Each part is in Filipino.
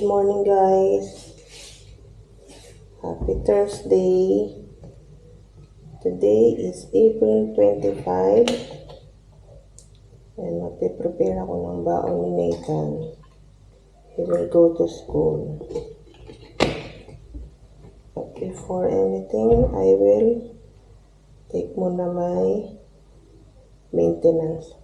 morning guys. Happy Thursday. Today is April 25. And magpe-prepare ako ng baon ni Nathan. He will go to school. But before anything, I will take muna my maintenance.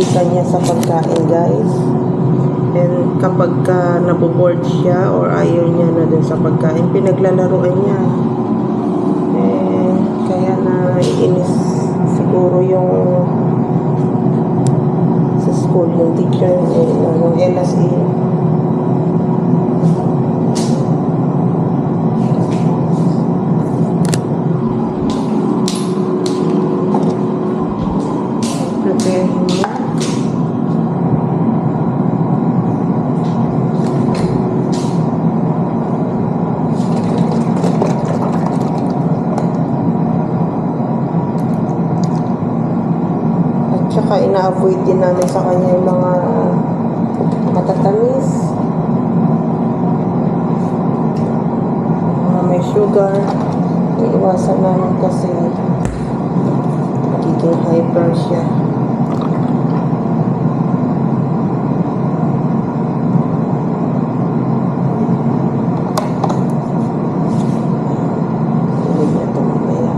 Nakakapihikan niya sa pagkain guys. And kapag ka naboboard siya or ayaw niya na dun sa pagkain, pinaglalaruan niya. Eh, kaya na inis siguro yung sa school, yung teacher, eh, yung LSE. At saka ina-avoid din namin sa kanya yung mga matatamis. Mga may sugar. Iiwasan namin kasi magiging hyper siya. Hindi niya ito mamaya.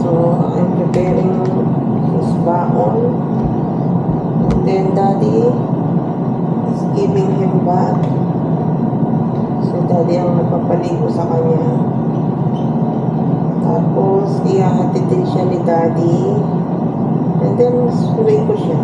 So, I'm preparing his baon. And then, Daddy is giving him bath. Daddy ang nagpapaligo sa kanya. Tapos, ihahatid din siya ni Daddy. And then, suray ko siya.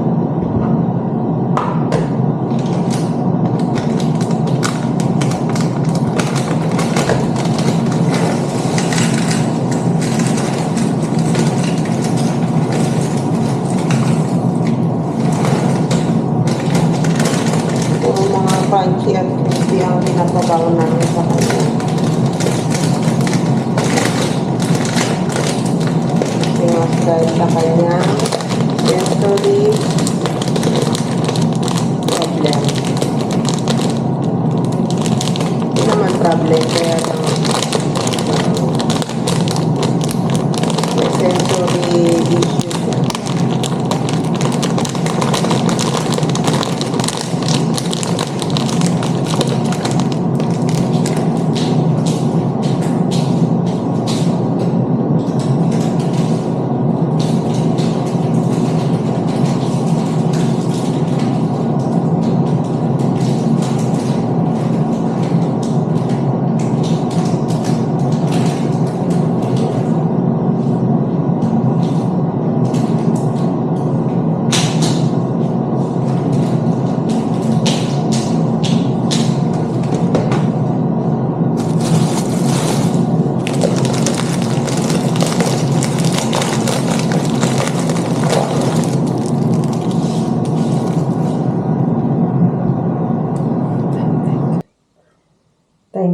对。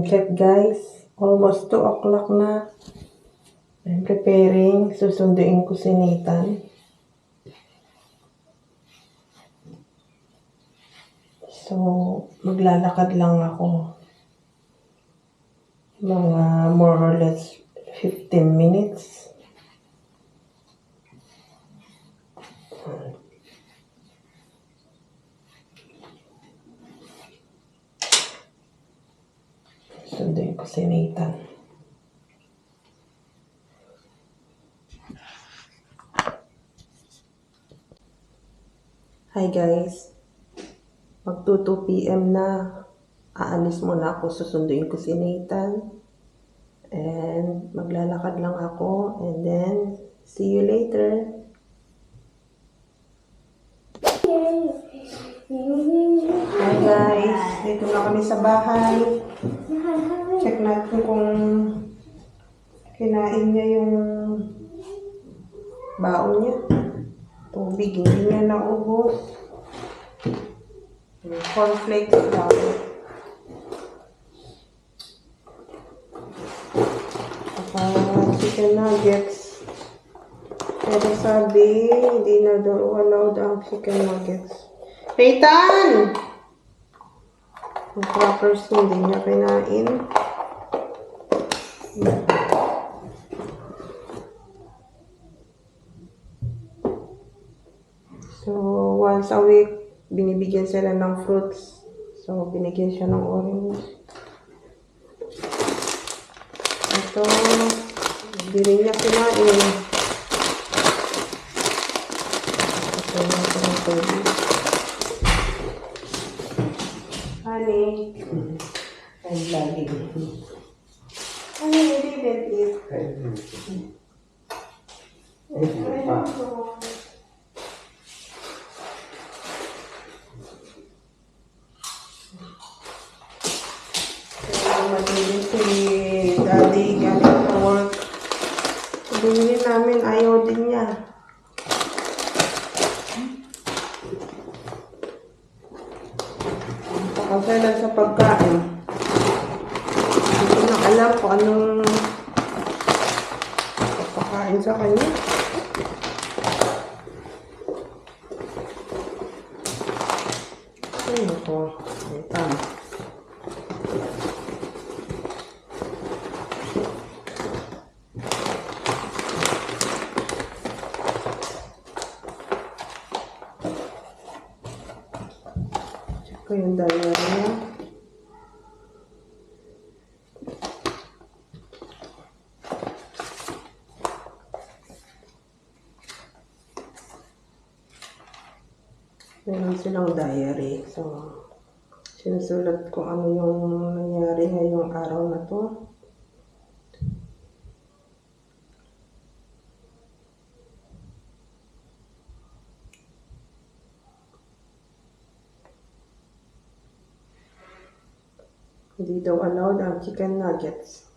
Time check guys. Almost 2 o'clock na. I'm preparing. Susunduin ko si Nathan. So, maglalakad lang ako. Mga more or less 15 minutes. Sunduin ko si Nathan. Hi guys. Mag 2 p.m. na. Aalis muna ako. Susunduin ko si Nathan. And maglalakad lang ako. And then, see you later. Hi guys. Dito na kami sa bahay. Check natin kung kinain niya yung baon niya. Tubig, hindi niya naubos. Yung Cornflakes lang. Saka chicken nuggets. Pero sabi, hindi na daw allowed ang chicken nuggets. Peyton! Yung crackers hindi niya kinain. So, once a week, binibigyan sila ng fruits. So, binigyan siya ng orange. Ito, hindi rin niya kinain. Ito ito ng tubig. Honey. I'm vlogging. Honey, you didn't eat. I don't know. Kaya dumating si daddy galing sa work. Binili namin, ayaw din niya. Pakasailan sa pagkain. Hindi ko na alam kung anong papakain sa kanya. Ay, nako. Ito. Diary niya. Meron silang diary. So, sinusulat ko ano yung nangyari ngayong araw na to. Daw allowed ang chicken nuggets.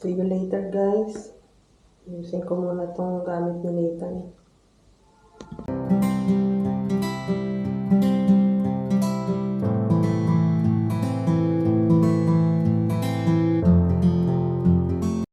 See you later guys. Ayusin ko muna tong gamit ni Nathan.